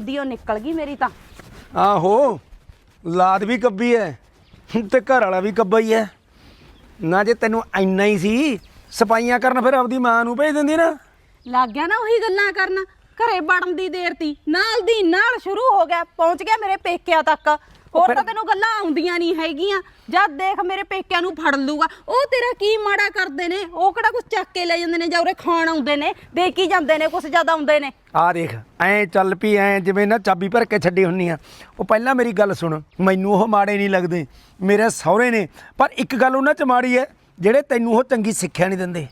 ਦੀਓ ਨਿਕਲ ਗਈ ਮੇਰੀ ਤਾਂ। ਆਹੋ ਲਾਦ ਵੀ ਕੱਬੀ ਐ ਤੇ ਘਰ ਵਾਲਾ ਵੀ ਕੱਬਾ ਹੀ ਐ। ਨਾ ਜੇ ਤੈਨੂੰ ਇੰਨਾ ਹੀ ਸੀ ਸਫਾਈਆਂ ਕਰਨ ਫਿਰ ਆਪਦੀ ਮਾਂ ਨੂੰ ਭੇਜ ਦਿੰਦੀ ਨਾ। ਲੱਗ ਗਿਆ ਨਾ ਉਹੀ ਗੱਲਾਂ ਕਰਨ। ਘਰੇ ਵੜਨ ਦੀ ਦੇਰ ਤੀ ਨਾਲ ਦੀ ਨਾਲ ਸ਼ੁਰੂ ਹੋ ਗਿਆ ਪਹੁੰਚ ਗਿਆ ਮੇਰੇ ਪੇਕਿਆਂ ਤੱਕ। ਹੋਰ ਤਾਂ ਤੈਨੂੰ ਗੱਲਾਂ ਆਉਂਦੀਆਂ ਨਹੀਂ ਹੈਗੀਆਂ। ਜਦ ਦੇਖ ਮੇਰੇ ਪੇਕਿਆਂ ਨੂੰ ਫੜ ਲੂਗਾ। ਉਹ ਤੇਰਾ ਕੀ ਮਾੜਾ ਕਰਦੇ ਨੇ? ਉਹ ਕਿਹੜਾ ਕੁਝ ਚੱਕ ਕੇ ਲੈ ਜਾਂਦੇ ਨੇ ਜਾਂ ਉਰੇ ਖਾਣ ਆਉਂਦੇ ਨੇ? ਦੇ ਕੀ ਜਾਂਦੇ ਨੇ? ਕੁਝ ਜ਼ਿਆਦਾ ਆਉਂਦੇ ਨੇ। ਆ ਦੇਖ ਐ ਚੱਲ ਪਈ ਐ ਜਿਵੇਂ ਨਾ ਚਾਬੀ ਭਰ ਕੇ ਛੱਡੀ ਹੁੰਨੀ ਆ। ਉਹ ਪਹਿਲਾਂ ਮੇਰੀ ਗੱਲ ਸੁਣ ਮੈਨੂੰ ਉਹ ਮਾੜੇ ਨਹੀਂ ਲੱਗਦੇ ਮੇਰੇ ਸਹੁਰੇ ਨੇ। ਪਰ ਇੱਕ ਗੱਲ ਉਹਨਾਂ ਚ ਮਾੜੀ ਐ ਜਿਹੜੇ ਤੈਨੂੰ ਉਹ ਚੰਗੀ ਸਿੱਖਿਆ ਨਹੀਂ ਦਿੰਦੇ।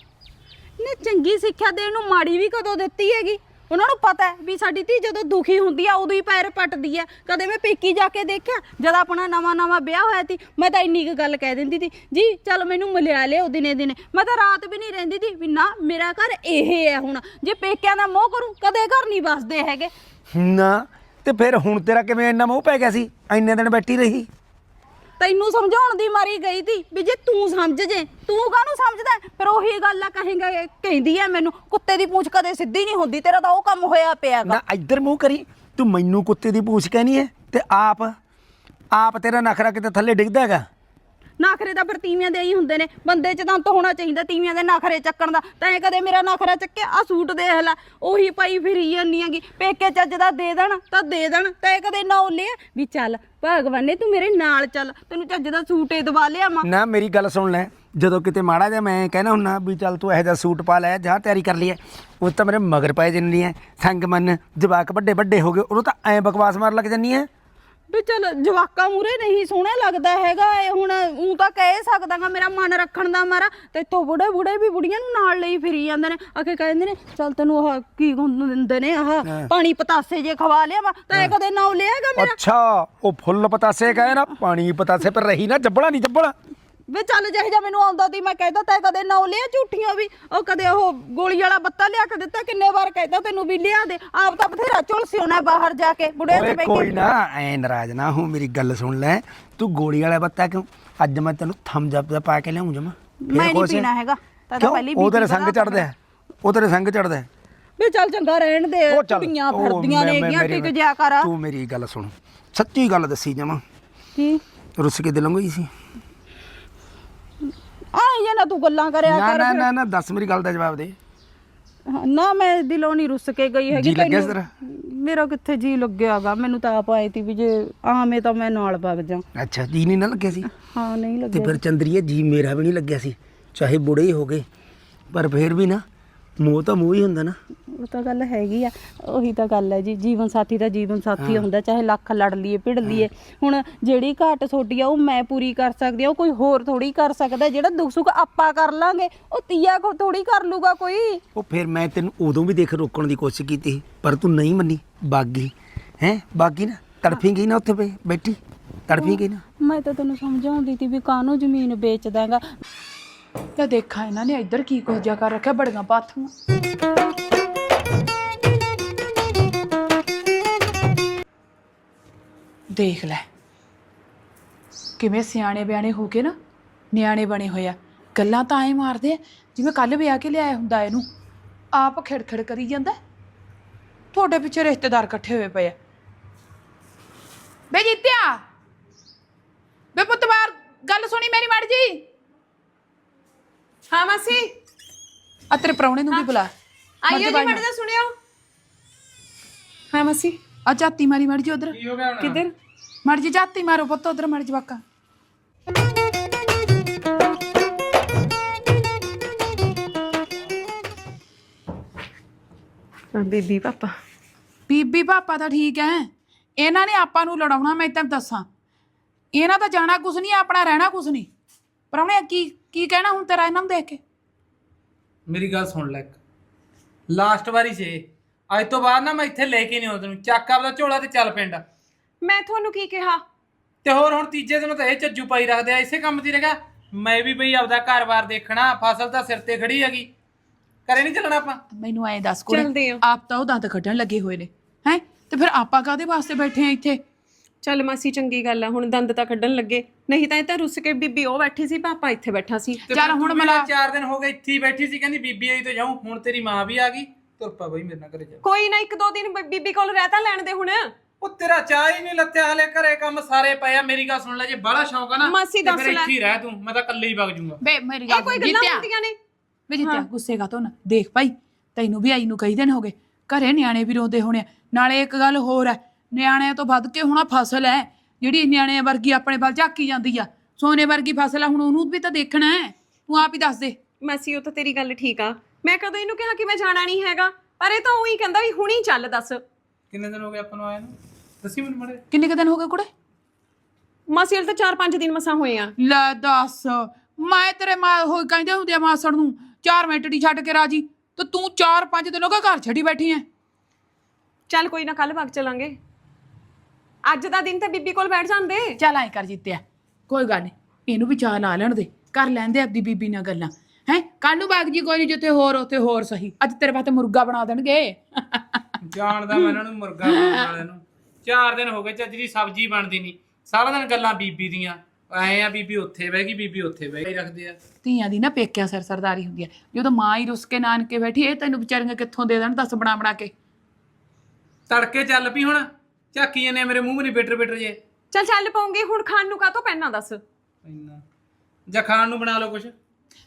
ਨੇ ਚੰਗੀ ਸਿੱਖਿਆ ਦੇਣ ਨੂੰ ਮਾੜੀ ਵੀ ਕਦੋਂ ਦਿੱਤੀ ਹੈਗੀ? ਉਹਨਾਂ ਨੂੰ ਪਤਾ ਹੈ ਵੀ ਸਾਡੀ ਧੀ ਜਦੋਂ ਦੁਖੀ ਹੁੰਦੀ ਆ, ਉਦੋਂ ਹੀ ਪੈਰ ਪੱਟਦੀ ਆ। ਕਦੇ ਮੈਂ ਪੇਕੀ ਜਾ ਕੇ ਦੇਖਿਆ, ਜਦ ਆਪਣਾ ਨਵਾਂ ਨਵਾਂ ਵਿਆਹ ਹੋਇਆ ਸੀ, ਮੈਂ ਤਾਂ ਇੰਨੀ ਕੁ ਗੱਲ ਕਹਿ ਦਿੰਦੀ ਸੀ, ਜੀ, ਚਲ ਮੈਨੂੰ ਮਿਲਿਆ ਲਿਓ ਦਿਨੇ ਦਿਨੇ। ਮੈਂ ਤਾਂ ਰਾਤ ਵੀ ਨਹੀਂ ਰਹਿੰਦੀ ਸੀ, ਵੀ ਨਾ, ਮੇਰਾ ਘਰ ਇਹ ਹੈ ਹੁਣ। ਜੇ ਪੇਕਿਆਂ ਦਾ ਮੋਹ ਕਰੂੰ, ਕਦੇ ਘਰ ਨਹੀਂ ਵਸਦੇ ਹੈਗੇ। ਨਾ, ਤੇ ਫਿਰ ਹੁਣ ਤੇਰਾ ਕਿਵੇਂ ਇੰਨਾ ਮੋਹ ਪੈ ਗਿਆ ਸੀ? ਇੰਨੇ ਦਿਨ ਬੈਠੀ ਰਹੀ। ਤੈਨੂੰ ਸਮਝਾਉਣ ਦੀ ਮਾਰੀ ਗਈ ਸੀ ਵੀ ਜੇ ਤੂੰ ਸਮਝ ਜੇ, ਤੂੰ ਕਾਹਨੂੰ ਸਮਝਦਾ ਹੈ? ਫਿਰ ਉਹੀ ਗੱਲ ਆ ਕਹੇਗਾ ਕਹਿੰਦੀ ਆ ਮੈਨੂੰ, ਕੁੱਤੇ ਦੀ ਪੂੰਛ ਕਦੇ ਸਿੱਧੀ ਨਹੀਂ ਹੁੰਦੀ, ਤੇਰਾ ਤਾਂ ਉਹ ਕੰਮ ਹੋਇਆ ਪਿਆਗਾ ਨਾ, ਇੱਧਰ ਮੂੰਹ ਕਰੀ, ਤੂੰ ਮੈਨੂੰ ਕੁੱਤੇ ਦੀ ਪੂਛ ਕਹਿਣੀ ਹੈ ਤੇ ਆਪ ਆਪ ਤੇਰਾ ਨਖਰਾ ਕਿਤੇ ਥੱਲੇ ਡਿੱਗਦਾ ਹੈਗਾ ਨਖਰੇ ਤਾਂ ਫਿਰ ਤੀਵੀਆਂ ਦੇ ਹੀ ਹੁੰਦੇ ਨੇ। ਬੰਦੇ 'ਚ ਤਾਂ ਤਾਂ ਹੋਣਾ ਚਾਹੀਦਾ ਤੀਵੀਆਂ ਦੇ ਨਖਰੇ ਚੱਕਣ ਦਾ। ਤੈਂ ਕਦੇ ਮੇਰਾ ਨਖਰਾ ਚੱਕਿਆ? ਆ ਸੂਟ ਦੇਖ ਲੈ, ਉਹੀ ਪਾਈ ਫਿਰੀ ਜਾਂਦੀ ਹੈਗੀ। ਪੇਕੇ ਚੱਜ ਦਾ ਦੇ ਦੇਣ, ਤਾਂ ਦੇ ਦੇਣ, ਤੈਂ ਕਦੇ ਨਾ ਉਹ ਲਿਆ ਵੀ ਚੱਲ, ਭਗਵਾਨ ਨੇ ਤੂੰ ਮੇਰੇ ਨਾਲ ਚੱਲ, ਤੈਨੂੰ ਚੱਜ ਦਾ ਸੂਟ ਏ ਦਵਾ ਲਿਆ ਮਾਂ। ਨਾ, ਮੇਰੀ ਗੱਲ ਸੁਣ ਲੈ, ਜਦੋਂ ਕਿਤੇ ਮਾੜਾ ਜਿਹਾ ਮੈਂ ਕਹਿਣਾ ਹੁੰਨਾ ਵੀ ਚੱਲ ਤੂੰ ਇਹੋ ਜਿਹਾ ਸੂਟ ਪਾ ਲੈ, ਜਾਂ ਤਿਆਰੀ ਕਰ ਲਈ ਐ ਉਹ ਤਾਂ ਮੇਰੇ ਮਗਰ ਪੈ ਜੰਨੀ ਐ ਸੰਗ ਮੰਨ ਜਵਾਕ ਵੱਡੇ ਵੱਡੇ ਹੋ ਗਏ, ਉਹਨੂੰ ਤਾਂ ਐ ਬਕਵਾਸ ਮਾਰ ਲੱਗ ਜੰਨੀ ਐ ਵੀ ਚੱਲ ਜਵਾਕਾਂ ਮੂਰੇ ਨਹੀਂ ਸੋਹਣਾ ਲੱਗਦਾ ਹੈਗਾ ਇਹ ਹੁਣ ਉਹ ਤਾਂ ਕਹਿ ਸਕਦਾਗਾ ਮੇਰਾ ਮਨ ਰੱਖਣ ਦਾ ਮਾਰਾ ਤੇ ਇੱਥੋਂ ਬੁੜੇ ਬੁੜੇ ਵੀ ਬੁੜੀਆਂ ਨੂੰ ਨਾਲ ਲਈ ਫਿਰੀ ਜਾਂਦੇ ਨੇ ਆਖੇ ਕਹਿੰਦੇ ਨੇ ਚੱਲ ਤੈਨੂੰ ਆਹ ਕੀ ਗੁੰਦ ਦਿੰਦੇ ਨੇ ਆਹ ਪਾਣੀ ਪਤਾਸੇ ਜੇ ਖਵਾ ਲਿਆ ਵਾ ਤਾਂ ਇਹ ਕਦੇ ਨਾ ਲਿਆਗਾ ਮੇਰਾ। ਅੱਛਾ ਉਹ ਫੁੱਲ ਪਤਾਸੇ ਕਹੇ ਨਾ ਪਾਣੀ ਪਤਾਸੇ ਪਰ ਰਹੀ ਨਾ ਜੱਬੜਾ ਨਹੀਂ ਜੱਬੜਾ। ਵੇ ਚੱਲ ਜਿਹੇ ਜਿਹਾ ਮੈਨੂੰ ਆਉਂਦਾ ਤੀ ਮੈਂ ਕਹਿਦਾ ਤੈ ਕਦੇ ਨਾ ਲਿਆ ਝੂਠੀਆਂ ਵੀ ਉਹ ਕਦੇ ਉਹ ਗੋਲੀ ਵਾਲਾ ਬੱਤਾ ਲਿਆ ਕੇ ਦਿੱਤਾ ਕਿੰਨੇ ਵਾਰ ਕਹਿਦਾ ਤੈਨੂੰ ਵੀ ਲਿਆ ਦੇ ਆਪ ਤਾਂ ਬਥੇਰਾ ਝੁਲਸੀ ਹੋਣਾ ਬਾਹਰ ਜਾ ਕੇ ਬੁੜੇ ਓਏ ਤੇ ਕੋਈ ਬੈਠੇ ਨਾ ਐ ਨਾਰਾਜ਼ ਨਾ ਹੋ ਮੇਰੀ ਗੱਲ ਸੁਣ ਲੈ ਤੂੰ ਗੋਲੀ ਵਾਲਾ ਬੱਤਾ ਕਿਉਂ ਅੱਜ ਮੈਂ ਤੈਨੂੰ ਥੰਮ ਜੱਪ ਦਾ ਪਾ ਕੇ ਲਿਆਉਂ ਜਮਾ ਮੈਂ ਨਹੀਂ ਪੀਣਾ ਹੈਗਾ ਤਾਂ ਤਾਂ ਪਹਿਲੀ ਉਹ ਤੇਰੇ ਸੰਗ ਚੜਦਾ ਹੈ। ਉਹ ਤੇਰੇ ਸੰਗ ਚੜਦਾ ਹੈ। ਵੇ ਚੱਲ ਚੰਗਾ ਰਹਿਣ ਦੇ ਉਹ ਚੱਲ ਕੁੜੀਆਂ ਉਹ ਫਿਰਦੀਆਂ ਮੈਂ- ਨੇ ਮੈਂ- ਹੈਗੀਆਂ ਮੇਰੀ- ਟਿਕ ਜਿਆ ਕਰ। ਤੂੰ ਮੇਰੀ ਗੱਲ ਸੁਣ ਸੱਚੀ ਗੱਲ ਦੱਸੀ ਜਮਾ। ਕੀ? ਰੁੱਸ ਕੇ ਦਿਲੋਂ ਗਈ ਸੀ। ਆਏ ਜੇ ਨਾ ਤੂੰ ਗੱਲਾਂ ਕਰਿਆ ਨਾ ਕਰ ਨਾ। ਨਾ ਨਾ ਦੱਸ ਮੇਰੀ ਗੱਲ ਦਾ ਜਵਾਬ ਦੇ। ਹਾਂ, ਨਾ ਮੈਂ ਦਿਲੋਂ ਨਹੀਂ ਰੁੱਸ ਕੇ ਗਈ ਹੈਗੀ ਜੀ ਲੱਗਿਆ ਤੈਨੂੰ-? ਮੇਰਾ ਕਿੱਥੇ ਜੀ ਲੱਗਿਆਗਾ? ਮੈਨੂੰ ਤਾਂ ਆਪ ਆਈ ਤੀ ਵੀ ਜੇ ਆਵੇਂ ਤਾਂ ਮੈਂ ਨਾਲ ਵਗ ਜਾ। ਅੱਛਾ ਜੀ ਨਹੀਂ ਨਾ ਲੱਗਿਆ ਸੀ? ਹਾਂ ਨਹੀਂ ਤੇ ਲੱਗਿਆ। ਫਿਰ ਚੰਦਰੀਏ ਜੀ ਮੇਰਾ ਵੀ ਨਹੀਂ ਲੱਗਿਆ ਸੀ ਚਾਹੇ ਬੁੜੇ ਹੀ ਹੋ ਗਏ ਪਰ ਫਿਰ ਵੀ ਨਾ ਮੂੰਹ ਤਾਂ ਮੂੰਹ ਹੀ ਹੁੰਦਾ ਨਾ। ਉਹ ਤਾਂ ਗੱਲ ਹੈਗੀ ਆ ਉਹੀ ਤਾਂ ਗੱਲ ਹੈ ਜੀ ਜੀਵਨ ਸਾਥੀ ਦਾ ਜੀਵਨ ਸਾਥੀ ਹੁੰਦਾ ਚਾਹੇ ਲੱਖ ਲੜ ਲਈਏ ਭਿੜ ਲਈਏ। ਹੁਣ ਜਿਹੜੀ ਘਾਟ ਛੋਟੀ ਆ ਉਹ ਮੈਂ ਪੂਰੀ ਕਰ ਸਕਦੀ ਆ ਉਹ ਕੋਈ ਹੋਰ ਥੋੜੀ ਕਰ ਸਕਦਾ ਜਿਹੜਾ ਦੁੱਖ ਸੁੱਖ ਆਪਾਂ ਕਰ ਲਾਂਗੇ ਉਹ ਤੀਆ ਕੋ ਥੋੜੀ ਕਰ ਲੂਗਾ ਕੋਈ। ਉਹ ਫਿਰ ਮੈਂ ਤੈਨੂੰ ਉਦੋਂ ਵੀ ਦੇਖ ਰੋਕਣ ਦੀ ਕੋਸ਼ਿਸ਼ ਕੀਤੀ ਸੀ, ਪਰ ਤੂੰ ਨਹੀਂ ਮੰਨੀ ਬਾਗੀ। ਹੈ ਬਾਗੀ ਨਾ ਤੜਫੀ ਗਈ ਨਾ ਉੱਥੇ ਪਈ ਬੈਠੀ ਤੜਫੀ ਗਈ ਨਾ। ਮੈਂ ਤਾਂ ਤੈਨੂੰ ਸਮਝਾਉਂਦੀ ਤੀ ਵੀ ਕਾਹਨੂੰ ਜ਼ਮੀਨ ਵੇਚ ਦਾਂਗਾ ਤਾਂ ਦੇਖਾਂ ਇਹਨਾਂ ਨੇ ਇੱਧਰ ਕੀ ਕੁਝ ਜਿਹਾ ਕਰ ਰੱਖਿਆ, ਬੜੀਆਂ ਪਾਥੀਆਂ। ਦੇਖ ਲੈ, ਕਿਵੇਂ ਸਿਆਣੇ ਬਿਆਣੇ ਹੋ ਕੇ ਨਾ ਨਿਆਣੇ ਬਣੇ ਹੋਏ ਆ। ਗੱਲਾਂ ਤਾਂ ਐ ਮਾਰਦੇ ਆ, ਜਿਵੇਂ ਕੱਲ ਵਿਆਹ ਕੇ ਲਿਆਇਆ ਹੁੰਦਾ ਇਹਨੂੰ। ਆਪ ਖਿੜਖਿੜ ਕਰੀ ਜਾਂਦਾ। ਤੁਹਾਡੇ ਪਿੱਛੇ ਰਿਸ਼ਤੇਦਾਰ ਇਕੱਠੇ ਹੋਏ ਪਏ ਆ। ਬੇ ਜੀਤਿਆ! ਬੇ ਪੁੱਤਵਾਰ ਗੱਲ ਸੁਣੀ ਮੇਰੀ ਮੜ ਜੀ। ਹਾਂ ਮਾਸੀ। ਆ ਤੇਰੇ ਪ੍ਰਾਹੁਣੇ ਨੂੰ ਵੀ ਬੁਲਾ। ਆਇਓ ਜੀ ਮੜ ਜਾ ਸੁਣਿਓ। ਹਾਂ ਮਾਸੀ ਆ ਜਾਤੀ ਮਾਰੀ ਮੜ ਜੀ ਉਧਰ। ਕਿੱਧਰ? ਮੜ ਜੀ ਜਾਤੀ ਮਾਰੋ ਪੁੱਤ ਉਧਰ ਮੜ ਜੀ ਵਾਕਾ ਬੀਬੀ ਪਾਪਾ। ਬੀਬੀ ਪਾਪਾ ਤਾਂ ਠੀਕ ਐ। ਇਹਨਾਂ ਨੇ ਆਪਾਂ ਨੂੰ ਲੜਾਉਣਾ ਮੈਂ ਤੈਨੂੰ ਦੱਸਾਂ। ਇਹਨਾਂ ਦਾ ਜਾਣਾ ਕੁਛ ਨਹੀਂ ਆਪਣਾ ਰਹਿਣਾ ਕੁਛ ਨਹੀਂ। ਪ੍ਰਾਹੁਣੇ ਕੀ ਕੀ ਕਹਿਣਾ ਹੁਣ ਤੇਰਾ ਇਹਨਾਂ ਨੂੰ ਦੇਖ ਕੇ? ਮੇਰੀ ਗੱਲ ਸੁਣ ਲੈ ਇੱਕ। ਲਾਸਟ ਵਾਰੀ ਸੀ ਅੱਜ ਤੋਂ ਬਾਅਦ ਨਾ ਮੈਂ ਇੱਥੇ ਲੈ ਕੇ ਨਹੀਂ ਆਉਂਦਾ ਤੈਨੂੰ। ਚੱਕ ਆਪਦਾ ਝੋਲਾ ਤੇ ਚੱਲ ਪਿੰਡ। ਮੈਂ ਤੁਹਾਨੂੰ ਕੀ ਕਿਹਾ? ਤੇ ਹੋਰ ਹੁਣ ਤੀਜੇ ਦਿਨ ਤਾਂ ਇਹ ਚੱਜੂ ਪਾਈ ਰੱਖਦੇ ਆ ਇਸੇ ਕੰਮ 'ਚ ਹੀ ਰਹੇਗਾ। ਮੈਂ ਵੀ ਬਈ ਆਪਦਾ ਘਰ-ਬਾਰ ਦੇਖਣਾ ਫਸਲ ਤਾਂ ਸਿਰ ਤੇ ਖੜੀ ਹੈਗੀ। ਕਰੇ ਨਹੀਂ ਚੱਲਣਾ ਆਪਾਂ? ਮੈਨੂੰ ਐਂ ਦੱਸ ਚੱਲਦੇ ਆ। ਆਪ ਤਾਂ ਉਹ ਦੰਦ ਕੱਢਣ ਲੱਗੇ ਹੋਏ ਨੇ। ਹੈ? ਤੇ ਫਿਰ ਆਪਾਂ ਕਾਦੇ ਵਾਸਤੇ ਬੈਠੇ ਆ ਇੱਥੇ? ਚੱਲ ਮਾਸੀ ਚੰਗੀ ਗੱਲ ਆ ਹੁਣ ਦੰਦ ਤਾਂ ਕੱਢਣ ਲੱਗੇ। ਨਹੀਂ ਤਾਂ ਇਹ ਤਾਂ ਰੁੱਸ ਕੇ ਬੀਬੀ ਉਹ ਬੈਠੀ ਸੀ ਪਾਪਾ ਇੱਥੇ ਬੈਠਾ ਸੀ। ਤੇ ਚੱਲ ਹੁਣ ਤੂੰ ਵੀ ਮਿਲਾ- ਚਾਰ ਦਿਨ ਹੋ ਗਏ ਇੱਥੇ ਹੀ ਬੈਠੀ ਸੀ ਕਹਿੰਦੀ ਬੀਬੀ ਆਈ ਤੋਂ ਜਾਊਂ ਹੁਣ ਤੇਰੀ ਮਾਂ ਵੀ ਆ ਗਈ ਤੁਰ ਪਾ ਬਈ ਮੇਰੇ ਨਾਲ ਘਰੇ ਜਾ। ਕੋਈ ਨਾ ਇੱਕ ਦੋ ਦਿਨ ਬ- ਬੀਬੀ ਕੋਲ ਰਹਿ ਤਾਂ ਲੈਣ ਦੇ ਹੁਣ। ਉਹ ਤੇਰਾ ਚਾਹ ਹੀ ਨਹੀਂ ਲੱਤਿਆ ਹਲੇ ਘਰੇ ਕੰਮ ਸਾਰੇ ਪਏ ਆ ਮੇਰੀ ਗੱਲ ਸੁਣ ਲੈ ਜੇ ਬਾਹਲਾ ਸ਼ੌਂਕ ਆ ਨਾ ਮਾਸੀ ਤੇ ਦੱਸ ਫਿਰ ਲੈ। ਇੱਥੇ ਹੀ ਰਹਿ ਤੂੰ ਮੈਂ ਤਾਂ ਇਕੱਲੇ ਹੀ ਵਗ ਜੂੰਗਾ। ਬੇ ਮੇਰੀ ਇਹ ਗੱਲ ਕੋਈ ਸੁਣ, ਗੱਲਾਂ ਜੀਤਿਆ। ਹੁੰਦੀਆਂ ਨੇ। ਵੇ ਜਿੱਤਿਆ ਗੁੱਸੇ ਕਾ ਤੋਂ ਨਾ? ਦੇਖ ਭਾਈ ਤੈਨੂੰ ਵੀ ਆਈ ਨੂੰ ਕਈ ਦਿਨ ਹੋ ਗਏ ਘਰੇ ਨਿਆਣੇ ਵੀ ਰੋਂਦੇ ਹੋਣੇ ਆ। ਨਾਲੇ ਇੱਕ ਗੱਲ ਹੋਰ ਹੈ ਨਿਆਣਿਆਂ ਤੋਂ ਵੱਧ ਕੇ ਹੁਣ ਆਹ ਫਸਲ ਹੈ ਜਿਹੜੀ ਨਿਆਣਿਆਂ ਵਰਗੀ ਆਪਣੇ ਵੱਲ ਝਾਕੀ ਜਾਂਦੀ ਆ। ਸੋਨੇ ਵਰਗੀ ਫਸਲ ਆ ਹੁਣ ਉਹਨੂੰ ਵੀ ਤਾਂ ਦੇਖਣਾ ਹੈ। ਤੂੰ ਆਪ ਹੀ ਦੱਸ ਦੇ। ਮਾਸੀ ਉਹ ਤਾਂ ਤੇਰੀ ਗੱਲ ਠੀਕ ਆ। ਮੈਂ ਕਦੋਂ ਇਹਨੂੰ ਕਿਹਾ ਕਿ ਮੈਂ ਜਾਣਾ ਨਹੀਂ ਹੈਗਾ? ਪਰ ਇਹ ਤਾਂ ਉਹੀ ਕਹਿੰਦਾ ਵੀ ਹੁਣੀ ਚੱਲ ਦੱਸ। ਕਿੰਨੇ ਦਿਨ ਹੋ ਗਏ ਆਪਾਂ ਨੂੰ ਆਏ ਨੂੰ? ਦੱਸੀ ਮੈਨੂੰ ਮੜੇ ਕਿੰਨੇ ਕੁ ਦਿਨ ਹੋ ਗਏ ਕੁੜੇ? ਮਾਸੀ ਹਲ ਤਾਂ 4-5 ਦਿਨ ਮਸਾਂ ਹੋਏ ਆ। ਲੈ ਦੱਸ। ਮੈਂ ਤੇਰੇ ਮਾਂ ਹੋ ਕਹਿੰਦੇ ਹੁੰਦੇ ਆ ਮਾਸੜ ਨੂੰ 4 ਮਿੰਟ ਦੀ ਛੱਡ ਕੇ ਰਾਜੀ। ਤੇ ਤੂੰ 4-5 ਦਿਨ ਹੋ ਗਏ ਘਰ ਛੱਡੀ ਬੈਠੀ ਐ। ਚੱਲ ਕੋਈ ਨਾ ਕੱਲ ਵਗ ਚਲਾਂਗੇ। ਅੱਜ ਦਾ ਦਿਨ ਤਾਂ ਬੀਬੀ ਕੋਲ ਬੈਠ ਜਾਂਦੇ। ਚੱਲ ਐ ਕਰ ਜਿੱਤਿਆ ਕੋਈ ਗੱਲ ਨਹੀਂ ਇਹਨੂੰ ਵੀ ਚਾਹ ਲਾ ਲੈਣ ਦੇ ਕਰ ਲੈਂਦੇ ਆਪਦੀ ਬੀਬੀ ਨਾਲ ਗੱਲਾਂ। ਹੈ ਕੱਲ ਨੂੰ ਬਾਗ ਜੀ ਕੋਈ ਨਹੀਂ ਜਿੱਥੇ ਹੋਰ ਉੱਥੇ ਹੋਰ ਸਹੀ। ਅੱਜ ਤੇਰੇ ਵਾਸਤੇ ਮੁਰਗਾ ਬਣਾ ਦੇਣਗੇ। ਜਾਣਦਾ ਮੈਂ ਇਹਨਾਂ ਨੂੰ ਮੁਰਗਾ ਬਣਾਉਣ ਵਾਲਿਆਂ ਨੂੰ। ਚਾਰ ਦਿਨ ਹੋ ਗਏ ਚੱਜ ਦੀ ਸਬਜ਼ੀ ਬਣਦੀ ਨਹੀਂ ਸਾਰਾ ਦਿਨ ਗੱਲਾਂ ਬੀਬੀ ਦੀਆਂ। ਐ ਆ ਬੀਬੀ ਉੱਥੇ ਬਹਿ ਗਈ ਬੀਬੀ ਉੱਥੇ ਬਹਿ ਗਈ ਰੱਖਦੇ ਆ। ਧੀਆਂ ਦੀ ਨਾ ਪੇਕਿਆਂ ਸਿਰ ਸਰਦਾਰੀ ਹੁੰਦੀ ਹੈ ਜਦੋਂ ਮਾਂ ਹੀ ਰੁੱਸ ਕੇ ਨਾਨਕੇ ਬੈਠੀ ਇਹ ਤੈਨੂੰ ਵਿਚਾਰੀਆਂ ਕਿੱਥੋਂ ਦੇ ਦੇਣ ਦੱਸ ਬਣਾ ਬਣਾ ਕੇ। ਤੜਕੇ ਚੱਲ ਪਈ ਹੁਣ। ਝਾਕੀ ਜਾਂਦੇ ਆ ਮੇਰੇ ਮੂੰਹ ਮਨੀ ਬਿਟਰ ਬਿਟਰ ਜੇ। ਚੱਲ ਚੱਲ ਪਾਉਂਗੇ ਹੁਣ ਖਾਣ ਨੂੰ ਕਾਹਤੋਂ ਪੈਣਾ ਦੱਸ? ਇੰਨਾ। ਜਾਂ ਖਾਣ ਨੂੰ ਬਣਾ ਲਓ ਕੁਛ।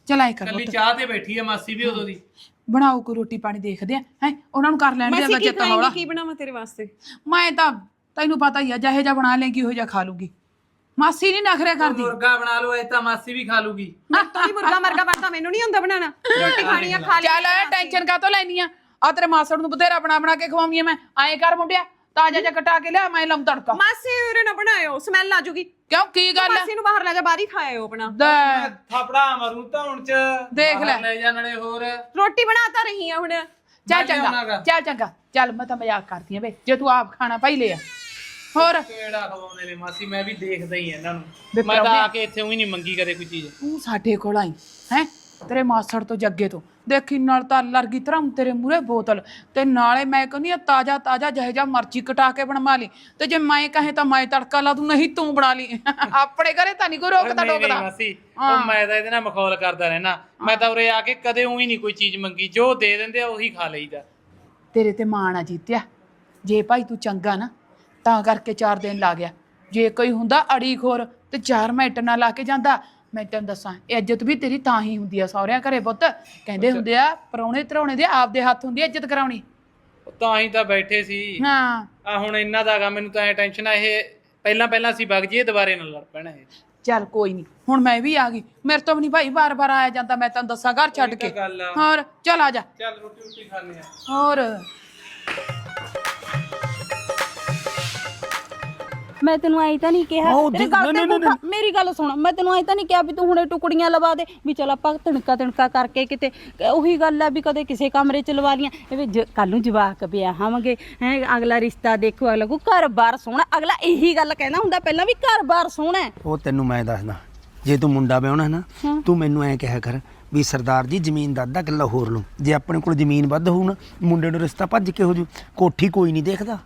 ਚਲ ਐ ਕਰ ਕੱਲੀ ਪੁੱਤ, ਚਾਹ ਤੇ ਬੈਠੀ ਆ ਮਾਸੀ ਵੀ ਉਦੋਂ ਦੀ। ਬਣਾਓ ਕੋਈ ਰੋਟੀ ਪਾਣੀ ਦੇਖਦੇ ਆ ਹੈ? ਉਹਨਾਂ ਨੂੰ ਕਰ ਲੈਣ ਦੇ ਮਾਸੀ ਕੀ ਬੱਚੇ ਤਾਂ ਹੌਲਾ। ਕੀ ਬਣਾਵਾਂ ਤੇਰੇ ਵਾਸਤੇ? ਮੈਂ ਤਾਂ ਤੈਨੂੰ ਪਤਾ ਹੀ ਆ ਜਿਹੇ ਜਿਹਾ ਬਣਾ ਲੇਗੀ ਉਹ ਜਿਹਾ ਖਾ ਲੂਗੀ। ਮਾਸੀ ਨਹੀਂ ਨਖਰੇ ਕਰਦੀ। ਮੁਰਗਾ ਬਣਾ ਲਓ ਇਹ ਤਾਂ ਮਾਸੀ ਵੀ ਖਾ ਲੂਗੀ। ਮੈਂ ਤਾਂ ਹੀ ਮੁਰਗਾ ਮਰਗਾ ਬਣਦਾ ਮੈਨੂੰ ਨਹੀਂ ਹੁੰਦਾ ਬਣਾਣਾ ਰੋਟੀ ਖਾਣੀ ਆ ਖਾ ਲਈ। ਚੱਲ ਟੈਨਸ਼ਨ ਕਾਤੋਂ ਲੈਣੀ ਆ? ਆ ਤੇਰੇ ਮਾਸੜ ਨੂੰ ਬਥੇਰਾ ਬਣਾ ਬਣਾ ਕੇ ਖਵਾਉਂਦੀ ਆ ਮੈਂ। ਐਂ ਕਰ ਮੁੰਡਿਆ। ਤਾਜ਼ਾ ਜਿਹਾ ਕਟਾ ਕੇ ਲਿਆ ਮੈਂ ਲਾਉਂ ਤੜਕਾ। ਮਾਸੀ ਉਰੇ ਨਾ ਬਣਾਇਓ ਸਮੈਲ ਆ ਜੂਗੀ। ਕਿਉਂ ਕੀ ਗੱਲ ਆ? ਮਾਸੀ ਨੂੰ ਬਾਹਰ ਲੈ ਜਾ ਬਾਹਰ ਹੀ ਖਾਇਓ ਆਪਣਾ। ਲੈ, ਥਾਪੜਾ ਮਾਰੂ ਧੌਣ ਚ। ਦੇਖ ਬਾਹਰ ਲੈ। ਲੈ ਜਾ ਨਾਲੇ ਹੋਰ। ਰੋਟੀ ਬਣਾ ਤਾਂ ਰਹੀ ਆ ਹੁਣ। ਚੱਲ ਮੈਂ ਚੰਗਾ ਗਾ। ਚੱਲ ਚੰਗਾ। ਚੱਲ ਮੈਂ ਤਾਂ ਮਜ਼ਾਕ ਕਰਦੀ ਆ ਵੇ। ਜੇ ਤੂੰ ਆਪ ਖਾਣਾ ਪਾਈ ਲਿਆ। ਹੋਰ? ਕਿਹੜਾ ਖਵਾਉਂਦੇ ਨੇ ਮਾਸੀ? ਮੈਂ ਵੀ ਦੇਖਦਾ ਹੀ ਆ ਇਹਨਾਂ ਵੇ ਨੂੰ ਮੈਂ ਤਾਂ ਪ੍ਰਾਹੁਣੇ- ਆ ਕੇ ਇੱਥੇ ਉਹੀ ਨਹੀਂ ਮੰਗੀ ਕਦੇ ਕੋਈ ਚੀਜ਼। ਤੂੰ ਸਾਡੇ ਕੋਲ ਆਈ ਹੈ? ਤੇਰੇ ਮਾਸੜ ਤੋਂ ਜੱਗੇ ਤੋਂ। ਦੇਖੀ ਨਾਲ ਤਾਂ ਲਰਗੀ ਤਰ੍ਹਾਂ ਤੇਰੇ ਮੂਰੇ ਬੋਤਲ। ਤੇ ਨਾਲੇ ਮੈਂ ਕਹਿੰਦੀ ਆ ਤਾਜ਼ਾ ਤਾਜ਼ਾ ਜਿਹੇ ਜਿਹਾ ਮਰਜ਼ੀ ਕਟਾ ਕੇ ਬਣਵਾ ਲਈ। ਤੇ ਜੇ ਮੈਂ ਕਹੇ ਤਾਂ ਮੈਂ ਤੜਕਾ ਲਾ ਦੂੰ ਨਹੀਂ ਤੂੰ ਬਣਾ ਲਈ। ਆਪਣੇ ਘਰੇ ਤਾਂ ਨਹੀਂ ਕੋਈ ਰੋਕਦਾ ਨਹੀਂ ਨਹੀਂ ਟੋਕਦਾ। ਮਾਸੀ ਉਹ ਮੈਂ ਤਾਂ ਇਹਦੇ ਨਾਲ ਮਖੌਲ ਕਰਦਾ ਰਹਿਣਾ ਮੈਂ ਤਾਂ ਉਰੇ ਆ ਕੇ ਕਦੇ ਉਹੀ ਨਹੀਂ ਕੋਈ ਚੀਜ਼ ਮੰਗੀ। ਜੋ ਦੇ ਦਿੰਦੇ ਆ ਉਹੀ ਖਾ ਲਈਦਾ। ਤੇਰੇ ਤੇ ਮਾਣ ਆ ਜੀਤਿਆ। ਜੇ ਭਾਈ ਤੂੰ ਚੰਗਾ ਨਾ ਤਾਂ ਕਰਕੇ 4 ਦਿਨ ਲਾ ਗਿਆ। ਜੇ ਕੋਈ ਹੁੰਦਾ ਅੜੀ ਖੋਰ ਤੇ 4 ਮਿੰਟ ਨਾ ਲਾ ਕੇ ਜਾਂਦਾ। ਮੈਂ ਤੈਨੂੰ ਦੱਸਾਂ ਇਹ ਇੱਜ਼ਤ ਵੀ ਤੇਰੀ ਤਾਂ ਹੀ ਹੁੰਦੀ ਆ ਸਹੁਰਿਆਂ ਘਰੇ ਪੁੱਤ। ਕਹਿੰਦੇ ਹੁੰਦੇ ਆ ਪਰੌਣੇ ਧਰਾਉਣੇ ਦੇ ਆਪਦੇ ਹੱਥ ਹੁੰਦੀ ਆ ਇੱਜ਼ਤ ਕਰਾਉਣੀ। ਤਾਂ ਹੀ ਤਾਂ ਬੈਠੇ ਸੀ। ਹਾਂ। ਆ ਹੁਣ ਇਹਨਾਂ ਦਾ ਗਾ ਮੈਨੂੰ ਤਾਂ ਐ ਟੈਨਸ਼ਨ ਆ ਇਹ ਪਹਿਲਾਂ ਪਹਿਲਾਂ ਸੀ ਵਗ ਜੀਏ ਦੁਬਾਰੇ ਨਾ ਲੜ ਪੈਣਾ ਇਹ। ਚੱਲ ਕੋਈ ਨਹੀਂ ਹੁਣ ਮੈਂ ਵੀ ਆ ਗਈ। ਮੇਰੇ ਤੋਂ ਵੀ ਨਹੀਂ ਭਾਈ ਬਾਰ-ਬਾਰ ਆਇਆ ਜਾਂਦਾ ਮੈਂ ਤੈਨੂੰ ਦੱਸਾਂ ਘਰ ਛੱਡ ਉਹੀ ਤਾਂ ਕੇ। ਗੱਲ ਆ। ਹੋਰ ਚੱਲ ਆ ਜਾ। ਚੱਲ ਰੋਟੀ ਰੋਟੀ ਖਾਣੇ ਆ। ਹੋਰ। ਮੈਂ ਤੈਨੂੰ ਆਈ ਤਾਂ ਨਹੀਂ ਕਿਹਾ। ਆਹੋ, ਤੇਰੇ ਜੀ- ਗੱਲ ਨਹੀਂ, ਤੇ ਨਹੀਂ, ਬੂਠਾ ਮੇਰੀ ਗੱਲ ਸੁਣ ਮੈਂ ਤੈਨੂੰ ਆਈ ਤਾਂ ਨਹੀਂ ਕਿਹਾ ਵੀ ਤੂੰ ਹੁਣੇ ਟੁਕੜੀਆਂ ਲਵਾ ਦੇ ਵੀ ਚਲ ਆਪਾਂ ਤਿਣਕਾ ਤਿਣਕਾ ਕਰਕੇ ਕਿਤੇ ਕ- ਉਹੀ ਗੱਲ ਆ ਵੀ ਕਦੇ ਕਿਸੇ ਕਮਰੇ 'ਚ ਲਵਾ ਲੀਆਂ ਇਹ ਵੀ ਕੱਲ ਨੂੰ ਜਵਾਕ ਵਿਆਹਾਂਗੇ ਹੈ ਅਗਲਾ ਰਿਸ਼ਤਾ ਦੇਖੋ ਅਗਲਾ ਕੋ ਘਰ-ਬਾਰ ਸੋਹਣਾ। ਅਗਲਾ ਇਹੀ ਗੱਲ ਕਹਿੰਦਾ ਹੁੰਦਾ ਪਹਿਲਾਂ ਵੀ ਘਰ-ਬਾਰ ਸੋਹਣਾ ਹੈ। ਉਹ ਤੈਨੂੰ ਮੈਂ ਦੱਸਦਾ ਜੇ ਤੂੰ ਮੁੰਡਾ ਵਿਆਹਣਾ ਹੈ ਨਾ ਤੂੰ ਮੈਨੂੰ ਐਂ ਕਿਹਾ ਕਰ ਵੀ ਸਰਦਾਰ ਜੀ ਜ਼ਮੀਨ ਦਾ ਅੱਧਾ ਕਿੱਲਾ ਹੋਰ ਲਓ ਜੇ ਆਪਣੇ ਕੋਲ ਜ਼ਮੀਨ ਵੱਧ ਹੋਊ ਨਾ ਮੁੰਡੇ ਨੂੰ ਰਿਸ਼ਤਾ ਭੱਜ ਕੇ ਹੋ ਜੂ। ਕੋਠੀ ਕੋਈ ਨਹੀਂ ਦੇਖਦਾ।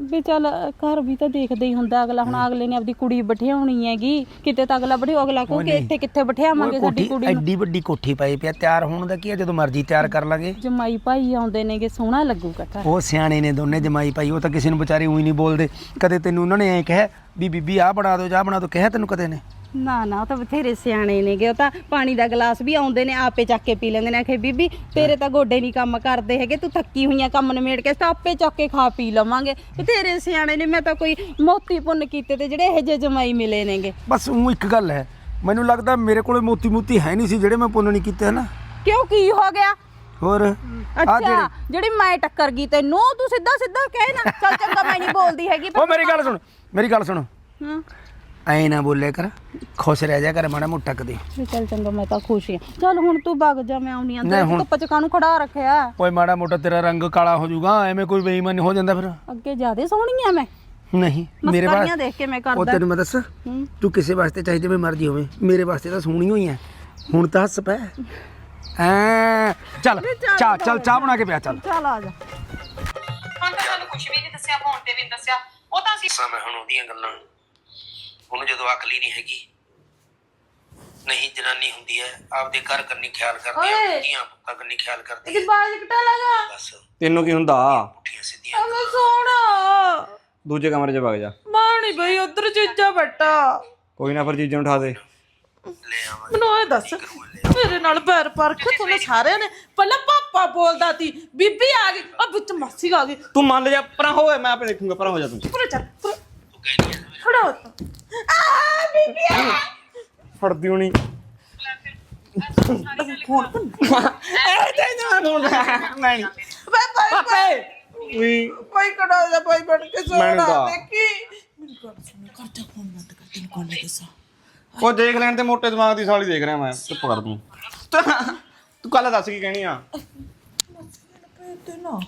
ਵੀ ਚੱਲ ਘਰ ਵੀ ਤਾਂ ਦੇਖਦੇ ਹੀ ਹੁੰਦਾ ਅਗਲਾ ਹੁਣ ਅਗਲੇ ਨੇ ਆਪਦੀ ਕੁੜੀ ਬਿਠਾਉਣੀ ਹੈਗੀ ਕਿਤੇ ਤਾਂ ਅਗਲਾ ਬਿਠਾਓ ਅਗਲਾ ਕਹੂ ਕਿ ਇੱਥੇ ਕਿੱਥੇ ਬਿਠਾਵਾਂਗੇ ਸਾਡੀ ਕੁੜੀ ਨੂੰ? ਐਡੀ ਵੱਡੀ ਕੋਠੀ ਪਾਈ ਪਿਆ ਤਿਆਰ ਹੋਣ ਦਾ ਕੀ ਹੈ ਜਦੋਂ ਮਰਜ਼ੀ ਤਿਆਰ ਕਰ ਲਾਂਗੇ। ਜਮਾਈ ਭਾਈ ਆਉਂਦੇ ਨੇਗੇ ਸੋਹਣਾ ਲੱਗੂਗਾ ਘਰ। ਉਹ ਸਿਆਣੇ ਨੇ ਦੋਨੇ ਜਮਾਈ ਭਾਈ ਉਹ ਤਾਂ ਕਿਸੇ ਨੂੰ ਵਿਚਾਰੇ ਉਹੀ ਨਹੀਂ ਬੋਲਦੇ। ਕਦੇ ਤੈਨੂੰ ਉਹਨਾਂ ਨੇ ਐਂ ਕਿਹਾ ਵੀ ਬੀਬੀ ਆਹ ਬਣਾ ਦਿਓ ਜਾਂ ਬਣਾ ਦਿਓ ਕਿਹਾ ਤੈਨੂੰ ਕਦੇ ਨੇ? ਨਾ ਨਾ ਉਹ ਤਾਂ ਬਥੇਰੇ ਸਿਆਣੇ ਨੇਗੇ। ਉਹ ਤਾਂ ਪਾਣੀ ਦਾ ਗਲਾਸ ਵੀ ਆਉਂਦੇ ਨੇ ਆਪੇ ਚੱਕ ਕੇ ਪੀ ਲੈਂਦੇ ਨੇ। ਆਖੇ ਬੀਬੀ ਤੇਰੇ ਤਾਂ ਗੋਡੇ ਨਹੀਂ ਕੰਮ ਕਰਦੇ ਹੈਗੇ ਤੂੰ ਥੱਕੀ ਹੋਈਆਂ ਕੰਮ ਨਿਮੇੜ ਕੇ ਤਾਂ ਆਪੇ ਚੱਕ ਕੇ ਖਾ ਪੀ ਲਵਾਂਗੇ। ਬਥੇਰੇ ਸਿਆਣੇ ਨੇ ਮੈਂ ਤਾਂ ਕੋਈ ਮੋਤੀ ਪੁੰਨ ਕੀਤੇ ਤੇ ਜਿਹੜੇ ਇਹੋ ਜਿਹੇ ਜਮਾਈ ਮਿਲੇ ਨੇਗੇ। ਬਸ ਉਹ ਇੱਕ ਗੱਲ ਹੈ ਮੈਨੂੰ ਲੱਗਦਾ ਮੇਰੇ ਕੋਲੇ ਮੋਤੀ ਮੋਤੀ ਹੈ ਨਹੀਂ ਸੀ ਜਿਹੜੇ ਮੈਂ ਪੁੰਨ ਨਹੀਂ ਕੀਤੇ ਨਾ ਕਿਉਂ ਕੀ ਹੋ ਗਿਆ? ਹੋਰ ਆ ਅੱਛਾ ਜਿਹੜੀ ਮੈਂ ਟੱਕਰ ਗਈ ਤੈਨੂੰ ਤੂੰ ਸਿੱਧਾ ਸਿੱਧਾ ਕਹਿ ਨਾ। ਚੱਲ ਚੰਗਾ ਮੈਂ ਨਹੀਂ ਬੋਲਦੀ ਹੈਗੀ ਉਹ ਮੇਰੀ ਗੱਲ ਸੁਣ ਮੇਰੀ ਗੱਲ ਸੁਣ। ਹਾਂ। ਐ ਨਾ ਬੋਲਿਆ ਕਰ ਖੁਸ਼ ਰਹਿ ਜਾ ਕਰ ਮਾੜਾ ਮੋਟਾ ਕਦੇ। ਵੀ ਚੱਲ ਚੰਗਾ ਮੈਂ ਤਾਂ ਖੁਸ਼ ਹਾਂ ਚੱਲ ਹੁਣ ਤੂੰ ਵਗ ਜਾ ਮੈਂ ਆਉਣੀ ਆਂ। ਨਹੀਂ, ਹੁਣ- ਧੁੱਪ ਚ ਕਾਹਨੂੰ ਖੜਾ ਰੱਖਿਆ? ਓਏ ਮਾੜਾ ਮੋਟਾ ਤੇਰਾ ਰੰਗ ਕਾਲਾ ਹੋ ਜਾਊਗਾ ਐਵੇਂ ਕੋਈ ਬੇਈਮਾਨ ਹੋ ਜਾਂਦਾ ਫਿਰ। ਅੱਗੇ ਜਿਆਦੇ ਸੋਹਣੀ ਆ ਮੈਂ। ਨਹੀਂ ਮੇਰੇ ਮਸਕਰੀਆਂ ਵਾਸਤੇ ਦੇਖ ਕੇ ਮੈਂ ਉਹ ਕਰਦਾ ਤੈਨੂੰ ਮੈਂ ਦੱਸਾਂ ਹੂੰ। ਤੂੰ ਕਿਸੇ ਵਾਸਤੇ ਚਾਹੇ ਜਿਵੇਂ ਮਰਜ਼ੀ ਹੋਵੇ ਮੇਰੇ ਵਾਸਤੇ ਤਾਂ ਸੋਹਣੀ ਹੋਈ ਐ। ਹੁਣ ਤਾਂ ਹੱਸ ਪੈ ਐ ਚੱਲ ਚਾਹ ਚੱਲ ਚਾਹ ਬਣਾ ਕੇ ਪਿਆ ਚੱਲ। ਚੱਲ ਆ ਜਾ। ਹੁਣ ਤਾਂ ਤੁਹਾਨੂੰ ਕੁਝ ਵੀ ਨਹੀਂ ਦੱਸਿਆ ਫੋਨ ਤੇ ਵੀ ਦੱਸਿਆ। ਉਹ ਤਾਂ ਅਸੀਂ ਸਮੇਂ ਹੁਣ ਉਹਦੀਆਂ ਗੱਲਾਂ ਉਹਨੂੰ ਜਦੋਂ ਅਕਲ ਹੀ ਨਹੀਂ ਹੈਗੀ। ਨਹੀਂ ਜਨਾਨੀ ਹੁੰਦੀ ਹੈ ਆਪਦੇ ਘਰ ਕੰਨੀ ਖਿਆਲ ਕਰਦੀ ਹੈ ਓਏ। ਧੀਆਂ ਪੁੱਤਾਂ ਕੰਨੀ ਖਿਆਲ ਕਰਦੀ ਇਹਦੀ ਬਾਜ ਕਟਾ ਲਗਾ ਬਸ। ਤੈਨੂੰ ਕੀ ਹੁੰਦਾ? ਪੁੱਠੀਆਂ ਸਿੱਧੀਆਂ ਸੋਣਾ ਦੂਜੇ ਕਮਰੇ 'ਚ ਵਗ ਜਾ। ਮਾਣੀ ਬਈ ਉਧਰ ਚੀਜ਼ਾਂ ਬੱਟਾ ਕੋਈ ਨਾ ਫਿਰ ਚੀਜ਼ਾਂ ਉਠਾ ਦੇ। ਲੈ ਆਵਾਂ ਮੈਨੂੰ ਇਹ ਦੱਸ ਮੇਰੇ ਨਾਲ ਪੈਰ ਪਰਖ ਤੁਹਾਨੂੰ ਸਾਰਿਆਂ ਨੇ? ਪਹਿਲਾਂ ਪਾਪਾ ਬੋਲਦਾ ਸੀ ਬੀਬੀ ਆ ਗਈ ਆ ਵਿੱਚ ਮਾਸੀ ਆ ਗਈ। ਤੂੰ ਮੰਨ ਜਾ ਪਰਾਂ ਹੋਏ ਮੈਂ ਆਪੇ ਦੇਖੂੰਗਾ ਪਰਾਂ ਹੋ ਜਾ ਤੂੰ। ਪੂਰੇ ਚੱਲ ਪੂਰੇ। ਤੂੰ ਕਹਿੰਦੀ ਹੈ ਹੋ ਤੂੰ। ਆ ਬੀਬੀ ਆ। ਫੜਦੀ ਹੋਣੀ। ਫੋਨ ਐ ਤੇ ਨਾ ਫੋਨ ਮੈਂ ਨਹੀਂ ਬਾਈ ਬਾਈ ਪਾਪੇ। ਵੀ ਬਾਈ ਕੜਾ ਜਾ ਬਾਈ ਬਣ ਕੇ ਸੋਣਾ ਦੇਖੀ ਮੇਰੀ ਗੱਲ ਸੁਣ ਕਰ ਜਾ ਫੋਨ ਬੰਦ ਕਰ ਤੈਨੂੰ ਕੋਲ ਲੈ ਦੱਸਾਂ ਉਹ ਦੇਖ ਲੈਣ ਤੇ ਮੋਟੇ ਦਿਮਾਗ ਦੀ ਸਾਲੀ ਦੇਖ ਰਿਹਾ ਮੈਂ। ਚੁੱਪ ਕਰ ਤੂੰ। ਤੂੰ ਕੱਲ ਦੱਸ ਕੀ ਕਹਿਣੀ ਆ? ਤੇ ਨਾ।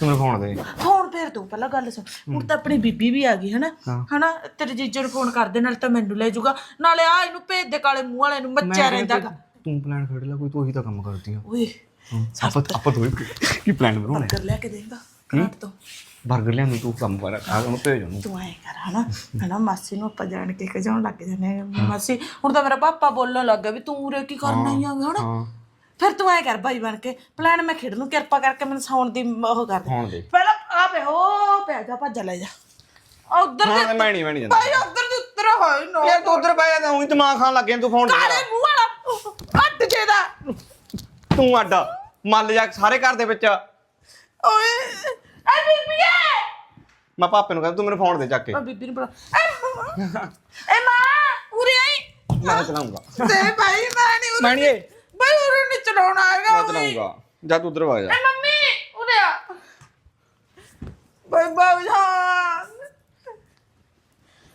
ਤੂੰ ਮੈਨੂੰ ਫੋਨ ਦੇ। ਫੋਨ ਫੇਰ ਤੂੰ ਪਹਿਲਾਂ ਗੱਲ ਸੁਣ। ਹੁਣ ਤਾਂ ਆਪਣੀ ਬੀਬੀ ਵੀ ਆ ਗਈ ਹਨਾ? ਹਨਾ? ਤੇਰੇ ਜੀਜੇ ਨੂੰ ਫੋਨ ਕਰ ਦੇ ਨਾਲ ਤਾਂ ਮੈਨੂੰ ਲੈ ਜਾਊਗਾ। ਨਾਲੇ ਆ ਇਹਨੂੰ ਭੇਜ ਦੇ ਕਾਲੇ ਮੂੰਹ ਵਾਲੇ ਨੂੰ ਮੱਚਿਆ ਰਹਿੰਦਾ ਗਾ। ਤੂੰ ਪਲਾਨ ਖੜ ਲੈ ਕੋਈ ਤੂੰ ਉਹੀ ਤਾਂ ਕੰਮ ਕਰਦੀ ਆ। ਓਏ ਆਪਾਂ ਆਪਾਂ ਦੋਵੇਂ ਕੀ ਪਲਾਨ ਬਣਾਉਣਾ ਕਰ ਲਿਆ ਕੇ ਦੇਂਗਾ ਘਾਟ ਤੋਂ। ਬਰਗਰ ਲਿਆਂਦੀ ਤੂੰ ਕੰਮ ਕਰ ਆ ਉਹਨੂੰ ਭੇਜ ਉਹਨੂੰ। ਤੂੰ ਐ ਕਰ ਹਨਾ? ਹਨਾ ਮਾਸੀ ਨੂੰ ਆਪਾਂ ਜਾਣ ਕੇ ਕਜਾਉਣ ਲੱਗ ਜਾਂਦੇ ਮਾਸੀ ਹੁਣ ਤਾਂ ਮੇਰਾ ਪਾਪਾ ਬੋਲਣ ਲੱਗ ਗਿਆ ਵੀ ਤੂੰ ਉਰੇ ਕੀ ਕਰਨਾ ਹੀ ਆ ਹਨਾ? ਫਿਰ ਤੂੰ ਐ ਕਰ ਭਾਈ ਬਣ ਕੇ ਪਲਾਨ ਮੈਂ ਖੇਡ ਨੂੰ ਕਿਰਪਾ ਕਰਕੇ ਮੈਨੂੰ ਸੌਣ ਦੀ ਉਹ ਕਰ ਦੇ। ਪਹਿਲਾਂ ਆ ਪੇ ਹੋ ਪੈ ਜਾ ਭੱਜ ਲੈ ਜਾ। ਉਧਰ ਹਾਂ ਮੈਂ ਨਹੀਂ ਮੈਂ ਨਹੀਂ ਜਾਂਦਾ। ਭਾਈ ਉਧਰ ਦੇ ਉੱਤਰ ਹੋਈ ਨੋ। ਯਾਰ ਤੂੰ ਉਧਰ ਬੈ ਜਾ ਉਹੀ ਦਿਮਾਗ ਖਾਣ ਲੱਗ ਗਿਆ ਤੂੰ ਫੋਨ ਦੇ ਕਾਲੇ ਮੂੰਹ ਵਾਲਾ। ਅੱਡ ਜੇ ਦਾ। ਤੂੰ ਅੱਡ। ਮੱਲ ਜਾ ਸਾਰੇ ਘਰ ਦੇ ਵਿੱਚ। ਓਏ ਐ ਬੀਬੀਏ। ਮੈਂ ਪਾਪੇ ਨੂੰ ਕਹਿੰਦਾ ਤੂੰ ਮੈਨੂੰ ਫੋਨ ਦੇ ਚੱਕ ਕੇ। ਆ ਬੀਬੀ ਨੂੰ ਬੁਲਾ ਐ ਮਾਂ। ਐ ਮਾਂ ਉਰੇ ਆਈ। ਮੈਂ ਚਲਾਉਂਗਾ। ਤੇ ਭਾਈ ਮੈਂ ਨਹੀਂ ਉਰੇ। ਮੈਂ ਨਹੀਂ। ਭਾਈ ਉਰੇ ਨਹੀਂ ਚਲਾਉਣਾ ਹੈਗਾ ਮੈਂ। ਚਲਾਉਂਗਾ। ਜਾ ਤੂੰ ਉਧਰ ਵਗ ਜਾ। ਐ ਮੰਮੀ ਉਰੇ ਆ। ਭਾਈ ਬਾਬੂ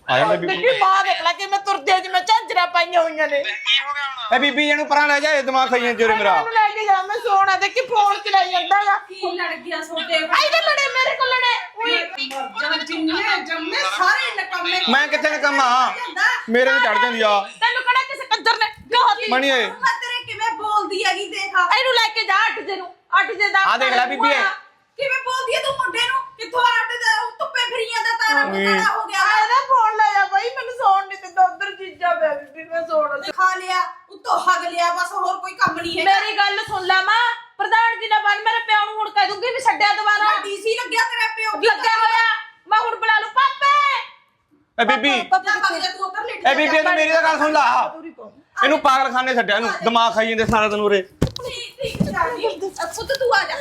ਆਇਆ ਮੈਂ ਬੀਬੀ। ਦੇਖੀ ਮਾਂ ਦੇਖ ਲੈ ਕਿ ਮੈਂ ਤੁਰਦੇ ਜਿਵੇਂ ਝਾਂਜਰਾਂ ਪਾਈਆਂ ਹੋਈਆਂ ਨੇ। ਐ ਬੀਬੀ ਇਹਨੂੰ ਪਰਾਂ ਲੈ ਜਾ ਇਹ ਦਿਮਾਗ ਖਾਈਆਂ ਜੋਰੇ ਮੇਰਾ ਮੈਨੂੰ ਲੈ ਕੇ ਜਾ ਮੈਂ ਸੋਣਾ ਦੇਖੀ ਫੋਨ ਚਲਾਈ ਜਾਂਦਾ ਆ ਕੀ ਲੜ ਗਿਆ ਸੋਡੇ ਆਈ ਤਾਂ ਲੜੇ ਮੇਰੇ ਕੋਲ ਲੜੇ। ਉਈ ਜਿੰਨੇ ਜੰਮੇ ਸਾਰੇ ਨਕਮੇ। ਮੈਂ ਕਿੱਥੇ ਨਾ ਕੰਮ ਆ ਮੇਰੇ ਨੂੰ ਚੜ ਜਾਂਦੀ ਆ। ਤੈਨੂੰ ਕਿਹੜਾ ਕਿਸੇ ਕੰਜਰ ਨੇ ਗਾਹਤੀ ਮਣੀ ਓਏ। ਮੈਂ ਤੇਰੇ ਕਿਵੇਂ ਬੋਲਦੀ ਹੈਗੀ ਦੇਖ ਆ। ਇਹਨੂੰ ਲੈ ਕੇ ਜਾ ਅੱਡ ਜੇ ਨੂੰ ਅੱਡ ਜੇ ਦਾ ਆ ਦੇਖ ਲੈ ਬੀਬੀ। ਇਹ। ਕਿਵੇਂ ਬੋਲਦੀ ਹੈ ਤੂੰ ਮੁੰਡੇ ਨੂੰ? ਕਿੱਥੋਂ ਅੱਡ ਦਾ ਧੁੱਪੇ ਫਿਰੀਆਂ ਦਾ ਤਾਰਾ ਬੁਕਾਰਾ ਹੋ ਗਿਆ ਇਹਦਾ ਫੋਨ ਲੈ ਜਾ ਬਾਈ ਮੈਨੂੰ ਸੌਣ ਨਹੀਂ ਦਿੰਦਾ ਉਧਰ ਚੀਜ਼ਾਂ ਪਿਆ ਬੀਬੀ ਮੈਂ ਸੌਣ ਖਾ ਲਿਆ ਉੱਤੋਂ ਹਗ ਲਿਆ ਬਸ ਹੋਰ ਕੋਈ ਕੰਮ ਨਹੀਂ ਹੈ ਮੇਰੀ ਗੱਲ ਸੁਣ ਲੈ ਮਾਂ ਪ੍ਰਧਾਨ ਜੀ ਨਾ ਬਣ ਮੇਰੇ ਪਿਓ ਨੂੰ ਹੁਣ ਕਹਿ ਦੂੰਗੀ ਵੀ ਛੱਡਿਆ ਦੁਬਾਰਾ। ਡੀਸੀ ਲੱਗਿਆ ਤੇਰੇ ਪਿਓ ਲੱਗਿਆ ਹੋਇਆ ਮੈਂ ਹੁਣ ਬੁਲਾ ਲੂ ਪਾਪੇ। ਐ ਬੀਬੀ ਜਾ ਭੱਜ ਜਾ ਤੂੰ ਉੱਧਰ ਲੇਟ ਐ ਬੀਬੀ ਤੂੰ ਮੇਰੀ ਤਾਂ ਗੱਲ ਸੁਣ ਲਾ। ਇਹਨੂੰ ਪਾਗਲਖਾਨੇ ਛੱਡਿਆ ਇਹਨੂੰ। ਦਿਮਾਗ ਖਾਈ ਜਾਂਦੇ ਸਾਰਾ ਦਿਨ ਉਰੇ। ਠੀਕ ਠੀਕ ਜਾ ਖੁਦ ਤੂੰ ਆ ਜਾ।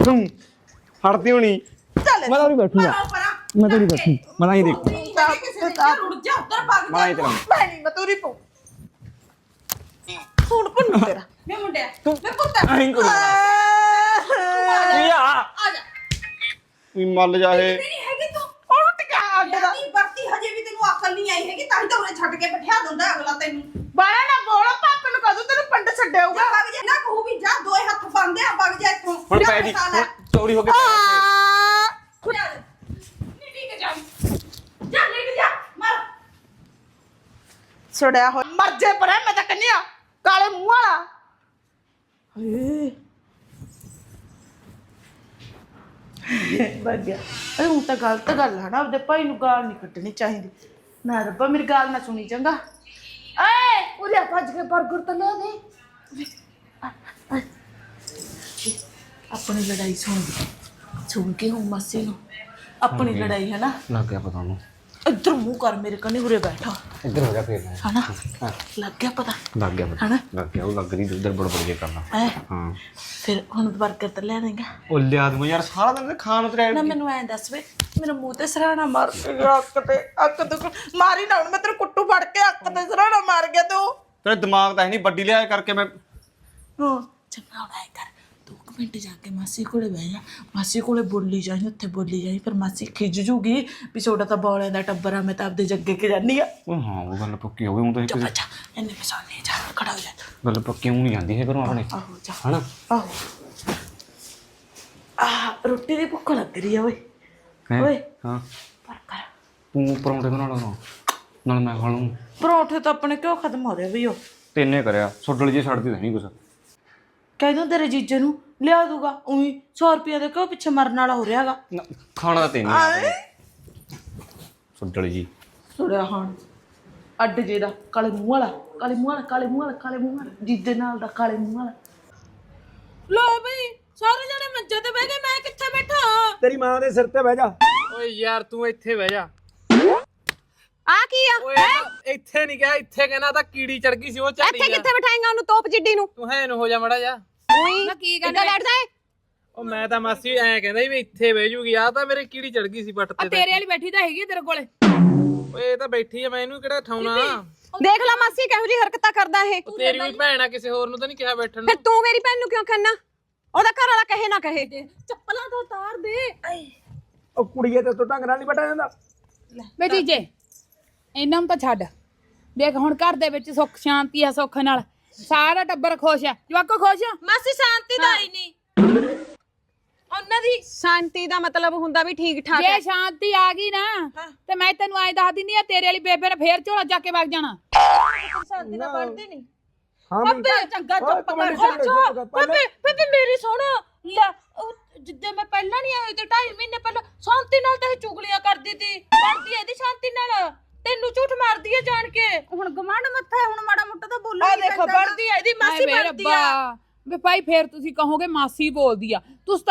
ਹੂੰ ਹੜਦੀ ਹੋਣੀ। ਚੱਲ ਮੈਂ ਤਾਂ ਉਰੇ ਬੈਠੂਗਾ ਮੈਂ ਤਾਂ ਉਰੇ ਬੈਠੂ। ਮੈਂ ਤਾਂ ਹੀ ਦੇਖ। ਜਾ ਉੱਧਰ ਭੱਗ ਮੈਂ ਜਾ। ਹੀ ਚਲਾਉਂ ਮੈਂ ਨਹੀਂ ਮੈਂ ਤੂਰੀ ਪਉ ਹੁਣ ਪੁੰਨ ਤੇਰਾ। ਮੈਂ ਮੁੰਡਿਆ। ਮੈਂ ਪੁੱਤ। ਐਂ ਕਰੂੰਗਾ। ਆ ਆ ਜਾ। ਵੀ ਮੱਲ ਜਾਏ। ਨਹੀਂ ਹੈਗੀ ਤੂੰ। ਹੁਣ ਟਿਕਾ ਅੱਡ ਦਾ। ਯਾਨੀ ਵਰਤੀ ਹਜੇ ਵੀ ਤੈਨੂੰ ਅਕਲ ਨਹੀਂ ਆਈ ਹੈਗੀ ਤਾਂ ਹੀ ਤਾਂ ਉਹਨੇ ਛੱਡ ਕੇ ਬਿਠਾ ਦਿੰਦਾ ਅਗਲਾ ਤੈਨੂੰ। ਬਾਲਾ ਨਾ ਬੋਲ ਪਾਪੇ ਨੂੰ ਕਦੋਂ ਤੈਨੂੰ ਪਿੰਡ ਜਾ ਛੱਡਿਆਊਗਾ ਵਗ ਜਾ ਨਾ ਕਹੂ ਵੀ ਜਾ ਦੋਏ ਹੱਥ ਬੰਦੇ ਆ ਵਗ ਜਾ ਇੱਥੋਂ ਹੁਣ ਪੈ ਦੀ ਹੁਣ ਚੋਰੀ ਹੋ ਕੇ ਪੈ ਜਾ ਇੱਥੇ। ਨਹੀਂ ਠੀਕ ਜਾ। ਜਾ ਲੈ ਜਾ। ਮਰ। ਛੜਿਆ ਹੋ ਮਰ ਜੇ ਪਰੇ ਮੈਂ ਤਾਂ ਕੰਨਿਆ ਕਾਲੇ ਮੂੰਹ ਵਾਲਾ। ਹੇ। ਬੱਗ ਗਿਆ। ਅਰੇ ਹੁਣ ਤਾਂ ਗਲਤ ਗੱਲ ਹੈ ਨਾ ਆਪਦੇ ਭਾਈ ਨੂੰ ਗਾਲ ਨਹੀਂ ਕੱਢਣੀ ਚਾਹੀਦੀ। ਨਾ ਰੱਬਾ ਮੇਰੀ ਗਾਲ ਨਾ ਸੁਣੀ ਚੰਗਾ। ਏ ਉਰੇ ਭੱਜ ਕੇ 버ਗਰ ਤਾਂ ਲੈ ਦੇ। ਆਪਣੀ ਲੜਾਈ ਸੁਣ ਸੁਣ ਕੇ ਹੂੰ ਮਾਸੀ ਨੂੰ। ਆਪਣੀ ਲੜਾਈ ਹੈ ਨਾ ਲੱਗ ਗਿਆ ਪਤਾ ਉਹਨੂੰ। ਇੱਧਰ ਮੂੰਹ ਕਰ ਮੇਰੇ ਕੰਨੇ ਉਰੇ ਬੈਠਾ। ਇੱਧਰ ਹੋ ਜਾ ਫੇਰ। ਹਨਾ? ਲੱਗ ਗਿਆ ਪਤਾ। ਲੱਗ ਗਿਆ ਪਤਾ। ਹਨਾ? ਲੱਗ ਗਿਆ ਉਹ ਲੱਗ ਰਹੀ ਉਧਰ ਬੜ ਬੜ ਜੇ ਕਰਨਾ। ਐ ਹਾਂ। ਫਿਰ ਹੁਣ 버ਗਰ ਤਾਂ ਲੈ ਦੇਗਾ ਉਹ ਲਿਆ ਦੂੰ ਯਾਰ ਸਾਰਾ ਦਿਨ ਤੇ ਖਾਣ ਉਤਰਿਆ ਨਾ ਮੈਨੂੰ ਐਂ ਦੱਸ ਵੇ ਮੇਰੇ ਮੂੰਹ ਤੇ ਸਰਾਣਾ ਮਾਰ ਗਿਆ ਅੱਖ ਤੇ ਅੱਖ ਤੋਂ ਮਾਰੀ ਨਾ ਹੁਣ ਮੈਂ ਤੇਰੇ ਕੁੱਟੂ ਫੜ ਕੇ ਅੱਖ ਤੇ ਸਰਾਣਾ ਮਾਰ ਗਿਆ ਤੂੰ। ਤੇਰਾ ਦਿਮਾਗ ਤਾਂ ਹੈ ਨਹੀਂ ਵੱਡੀ ਲਿਆ ਕਰਕੇ ਮੈਂ ਹਾਂ ਚੰਗਾ ਹੁਣ ਐਂ ਕਰ। ਮਿੰਟ ਜਾ ਕੇ ਮਾਸੀ ਕੋਲੇ ਬਹਿ ਜਾ। ਮਾਸੀ ਕੋਲੇ ਬੋਲੀ ਜਾਈ ਉੱਥੇ ਬੋਲੀ ਜਾਈ ਫਿਰ ਮਾਸੀ ਖਿੱਚ ਜੂਗੀ ਵੀ ਛੋਟਾ ਤਾਂ ਬੌਲਿਆਂ ਦਾ ਟੱਬਰ ਆ ਮੈਂ ਤਾਂ ਆਪਦੇ ਜੱਗੇ ਕੇ ਜਾਨੀ ਆ। ਉਹ ਹਾਂ ਉਹ ਗੱਲ ਪੱਕੀ ਹੋ ਗਈ ਹੁਣ ਤਾਂ ਇੱਕ ਜਾ ਇੰਨੇ ਪਸਾਨੇ ਜਾ ਖੜਾ ਹੋ ਜਾ। ਗੱਲ ਪੱਕੀ ਨਹੀਂ ਜਾਂਦੀ ਹੈ ਘਰੋਂ ਆਪਣੇ। ਆਹੋ ਜਾ। ਹਨਾ? ਆਹੋ। ਆਹ ਰੋਟੀ ਦੀ ਭੁੱਖ ਲੱਗ ਰਹੀ ਆ ਓਏ। ਹੈਂ? ਓਏ। ਹਾਂ। ਪਰ ਕਰ। ਤੂੰ ਪਰੌਂਠੇ ਬਣਾ ਲਾ ਨਾਲ ਮੈਂ ਖਾ ਲੂੰ ਪਰੌਂਠੇ ਤਾਂ ਆਪਣੇ ਕਿਉਂ ਖਤਮ ਹੋ ਰਹੇ ਬਈ ਉਹ। ਤੈਨੇ ਕਰਿਆ ਸੁੱਡਲ ਜੀ ਛੱਡਦੀ ਤਾਂ ਨਹੀਂ ਕੁਛ। ਕਹਿ ਦੂੰ ਤੇਰੇ ਜੀਜੇ ਨੂੰ ਲਿਆ ਦੂਗਾ ਉਹੀ 100 ਰੁਪਏ ਦੇ ਕਿਉਂ ਪਿੱਛੇ ਮਰਨ ਵਾਲਾ ਹੋ ਰਿਹਾਗਾ। ਨਾ, ਖਾਣਾ ਤਾਂ ਤੈਨੂੰ ਸੁੱਡਲ ਜੀ। ਸੁੜਿਆ ਹਾਂ ਅੱਡ ਜੇ ਦਾ ਕਾਲੇ ਮੂੰਹ ਵਾਲਾ ਕਾਲੇ ਮੂੰਹ ਵਾਲਾ ਕਾਲੇ ਮੂੰਹ ਵਾਲਾ ਕਾਲੇ ਮੂੰਹ ਵਾਲਾ ਜੀਜੇ ਨਾਲ ਦਾ ਕਾਲੇ ਮੂੰਹ ਵਾਲਾ। ਲੋ ਬਈ ਸਾਰੇ ਜਣੇ ਮੰਜੇ ਤੇ ਬਹਿ ਗਏ ਮੈਂ ਕਿੱਥੇ ਬੈਠਾ? ਤੇਰੀ ਮਾਂ ਦੇ ਸਿਰ ਤੇ ਬਹਿ ਜਾ। ਓਏ ਯਾਰ ਤੂੰ ਇੱਥੇ ਬਹਿ ਜਾ। ਆ ਕੀ ਆ? ਓਏ ਇੱਥੇ ਨਹੀਂ ਗਿਆ ਇੱਥੇ ਕਹਿੰਦਾ ਤਾਂ ਕੀੜੀ ਚੜ ਗਈ ਸੀ ਉਹ ਝਾੜੀ ਇੱਥੇ ਆ ਕਿੱਥੇ ਬਿਠਾਏਗਾ ਉਹਨੂੰ ਤੋਪ ਜਿੱਡੀ ਨੂੰ? ਤੂੰ ਹੈ ਨੂੰ ਹੋ ਜਾ ਮੜਾ ਜਾ। ਉਹੀ ਕੀ ਕਿੱਦਾਂ ਬੈਠਦਾ ਏ। ਉਹ ਮੈਂ ਤਾਂ ਮਾਸੀ ਐਂ ਕਹਿੰਦਾ ਸੀ ਵੀ ਇੱਥੇ ਬਹਿ ਜੂਗੀ ਆ ਤਾਂ ਮੇਰੇ ਕੀੜੀ ਚੜ ਗਈ ਸੀ ਪੱਟ ਤੇ ਤੇਰੇ ਵਾਲੀ ਬੈਠੀ ਤਾਂ ਹੈਗੀ ਆ ਤੇਰੇ ਕੋਲੇ। ਓਏ ਇਹ ਤਾਂ ਬੈਠੀ ਆ ਮੈਂ ਇਹਨੂੰ ਕਿਹੜਾ ਠਾਉਣਾ ਦੇਖ ਲੈ ਮਾਸੀ ਕਿਹੋ ਜੀ ਹਰਕਤਾਂ ਕਰਦਾ ਇਹ। ਉਹ ਤੇਰੀ ਵੀ ਭੈਣ ਆ ਕਿਸੇ ਹੋਰ ਨੂੰ ਤਾਂ ਨਹੀਂ ਕਿਹਾ ਬੈਠਣ ਫਿਰ ਨੂੰ ਤੂੰ ਮੇਰੀ ਭੈਣ ਨੂੰ ਕਿਉਂ ਕਹਿਣਾ ਉਹਦਾ ਘਰ ਵਾਲਾ ਕਹੇ ਨਾ ਕਹੇ। ਚੱਪਲਾਂ ਤੋਂ ਉਤਾਰ ਦੇ। ਉਹ ਕੁੜੀਏ ਤੇ ਤੂੰ ਢੰਗ ਨਾਲ ਨਹੀਂ ਬੈਠਾ ਜਾਂਦਾ ਵੇ ਜੀਜੇ ਇਹਨਾਂ ਨੂੰ ਤਾਂ ਛੱਡ। ਦੇਖ ਹੁਣ ਘਰ ਦੇ ਵਿੱਚ ਸੁੱਖ ਸ਼ਾਂਤੀ ਆ ਸੁੱਖ ਨਾਲ। ਸਾਰਾ ਟੱਬਰ ਖੁਸ਼ ਆ। ਜਵਾਕੋ ਖੁਸ਼ ਆ? ਮਾਸੀ ਸ਼ਾਂਤੀ ਦਾ ਹੀ। ਨਹੀਂ ਉਹਨਾਂ ਦੀ ਸ਼ਾਂਤੀ ਦਾ ਮਤਲਬ ਹੁੰਦਾ ਵੀ ਠੀਕ ਠਾਕ ਹੈ। ਜੇ ਸ਼ਾਂਤੀ ਆ ਗਈ ਨਾ ਤੇ ਮੈਂ ਤੈਨੂੰ ਐਂ ਦੱਸ ਦਿੰਦੀ ਆ ਤੇਰੇ ਵਾਲੀ ਬੇਬੇ ਨੇ ਫੇਰ ਝੋਲਾ ਜਾ ਕੇ ਵਗ ਜਾਣਾ। ਸ਼ਾਂਤੀ ਨਾਲ ਪੜਦੀ ਨਹੀਂ ਹਾਂ ਬੱਬੇ ਚੰਗਾ ਓਏ, ਚੁੱਪ ਕਮਲ ਕਰ ਛੱਡ, ਜਾ ਚੁੱਪ ਕਰ, ਪਹਿਲਾਂ- ਬੱਬੇ ਬੱਬੇ ਮੇਰੀ ਸੁਣ। ਲੈ ਉਹ ਜਿੱਦੇ ਮੈਂ ਪਹਿਲਾਂ ਨਹੀਂ ਆਈ ਤੇ 2.5 ਮਹੀਨੇ ਪਹਿਲਾਂ ਸ਼ਾਂਤੀ ਨਾਲ ਤਾਂ ਇਹ ਚੁਗਲੀਆਂ ਕਰਦੀ ਤੀ। ਪੜਦੀ ਇਹਦੀ ਸ਼ਾਂਤੀ ਨਾਲ। ਤੈਨੂੰ ਝੂਠ ਮਾਰਦੀ ਹੈ ਜਾਣ ਕੇ। ਹੁਣ ਗਮਾਂਡ ਮੱਥਾ ਹੈ ਹੁਣ ਮਾੜਾ ਮੋਟਾ ਤਾਂ ਬੋਲਣਾ ਆ ਦੇਖੋ ਪੜਦੀ ਹੈ ਇਹਦੀ ਮਾਸੀ ਹਾਏ ਆ। ਰੱਬਾ। ਵੇ ਭਾਈ ਫੇਰ ਤੁਸੀਂ ਕਹੋਗੇ ਮਾਸੀ ਬੋਲਦੀ ਆ। ਤੁਸੀਂ ਤਾਂ